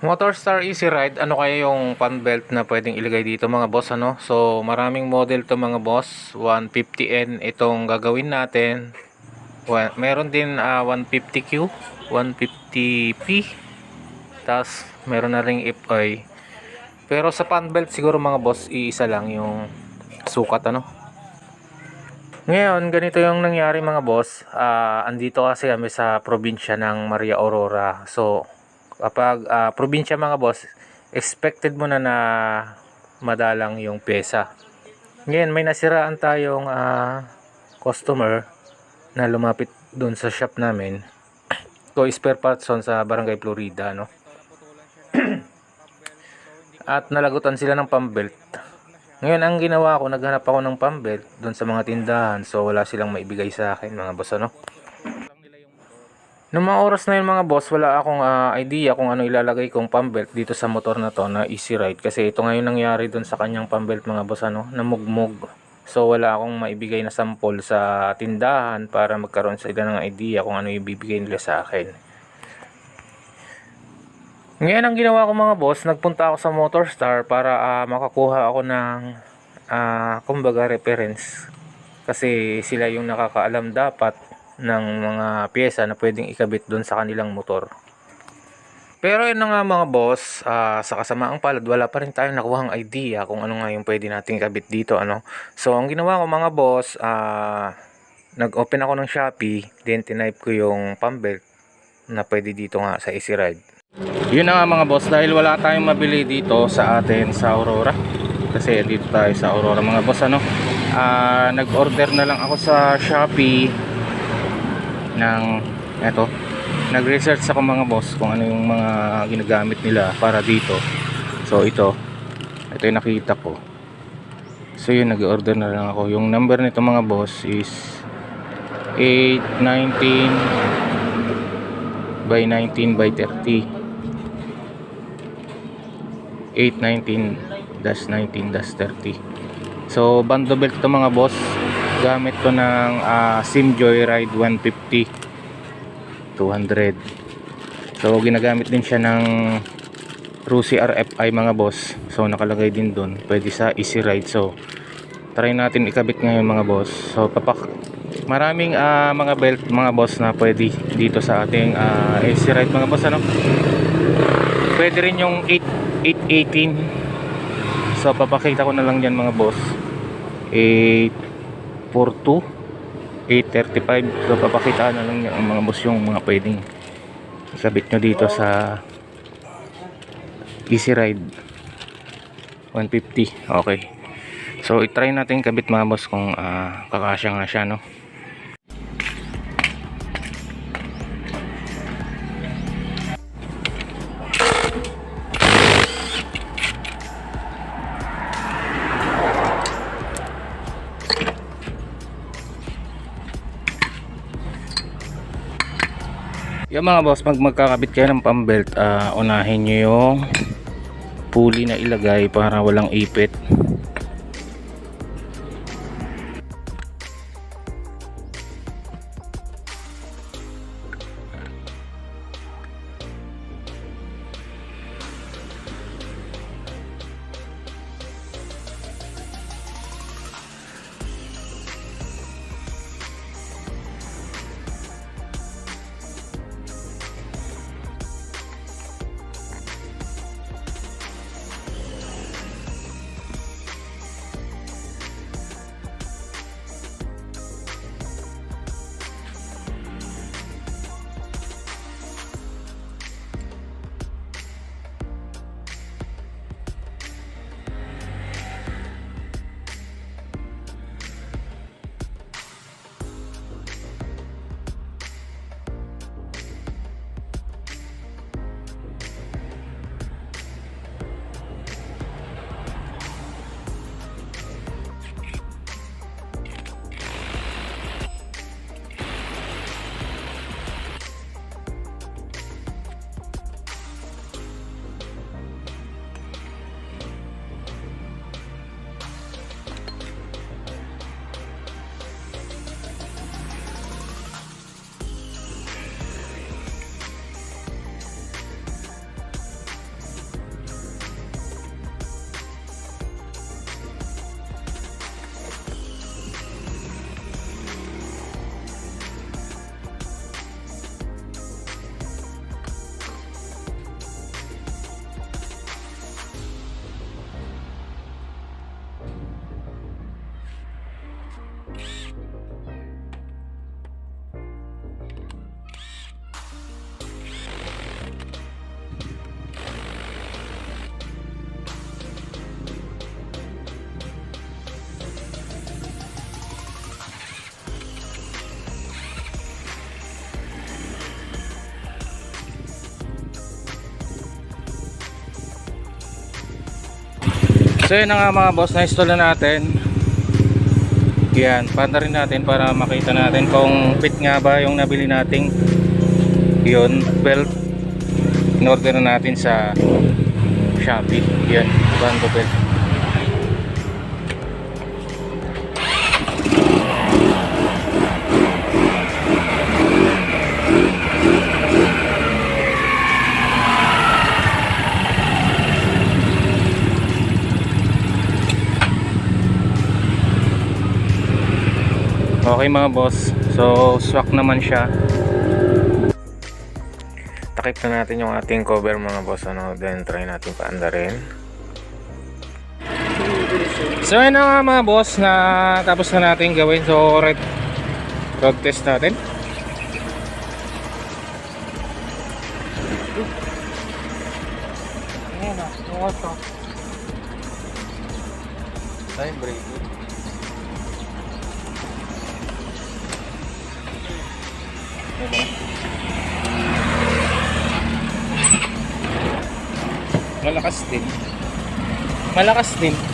Motorstar Easy Ride, ano kaya yung fan belt na pwedeng ilagay dito mga boss ano? So maraming model to mga boss, 150N itong gagawin natin. Wa- Meron din ah, 150Q, 150P, tapos meron na ring FI. Pero sa fan belt siguro mga boss, iisa lang yung sukat ano. Ngayon, ganito yung nangyari mga boss. Ah, andito kasi kami sa probinsya ng Maria Aurora. So, kapag ah, probinsya mga boss, expected mo na na madalang yung pesa. Ngayon, may nasiraan tayong ah, customer na lumapit doon sa shop namin. Ko spare parts on sa Barangay Florida, no? At nalagutan sila ng pambelt. Ngayon, ang ginawa ko, naghanap ako ng pambelt doon sa mga tindahan. So, wala silang maibigay sa akin, mga boss, ano? Noong mga oras na yun mga boss, wala akong ah, idea kung ano ilalagay kong pambelt dito sa motor na to na easy ride. Kasi ito ngayon nangyari doon sa kanyang pambelt mga boss ano, namugmug. So wala akong maibigay na sample sa tindahan para magkaroon sila ng idea kung ano ibibigay nila sa akin. Ngayon ang ginawa ko mga boss, nagpunta ako sa Motorstar para ah, makakuha ako ng ah, kumbaga reference. Kasi sila yung nakakaalam dapat ng mga pyesa na pwedeng ikabit doon sa kanilang motor. Pero yun na nga mga boss, ah, sa kasamaang palad, wala pa rin tayong nakuhang idea kung ano nga yung pwede nating ikabit dito. Ano? So, ang ginawa ko mga boss, ah, nag-open ako ng Shopee, then tinype ko yung pambelt na pwede dito nga sa Easy Ride. Yun nga mga boss, dahil wala tayong mabili dito sa atin sa Aurora. Kasi dito tayo sa Aurora mga boss, ano? Ah, nag-order na lang ako sa Shopee ng eto nag-research ako mga boss kung ano yung mga ginagamit nila para dito. So ito ito yung nakita ko. So yun nag-order na lang ako. Yung number nito mga boss is 819 by 19 by 30 819 dash 19 dash 30 so bando belt to mga boss gamit to ng ah, Sim Joyride 150 200 so ginagamit din siya ng Rusi RFI mga boss. So nakalagay din doon pwede sa Easy Ride. So try natin ikabit ngayon mga boss. So papak maraming ah, mga belt mga boss na pwede dito sa ating ah, Easy Ride mga boss ano? Pwede rin yung 8 818 so papakita ko na lang dyan mga boss 842 835 so papakita na lang ang mga boss yung mga pwedeng ikabit nyo dito sa easy ride 150 okay. So itry natin kabit mga boss kung ah, kakasya nga siya no Yung mga boss, pag magkakabit kayo ng pambelt, ah unahin nyo yung pulley na ilagay para walang ipit. So yun nga mga boss, na-install na natin. Yan, panda rin natin para makita natin kung fit nga ba yung nabili nating yun, belt. In-order na natin sa Shopee. Yan, bando belt. Okay mga boss, so swak naman siya. Takip na natin yung ating cover mga boss. Ano, then try natin paandarin. So yun na nga mga boss na tapos na natin gawin. So road, road test natin. Ayan na, yung auto. Time break. Malakas din. Malakas din.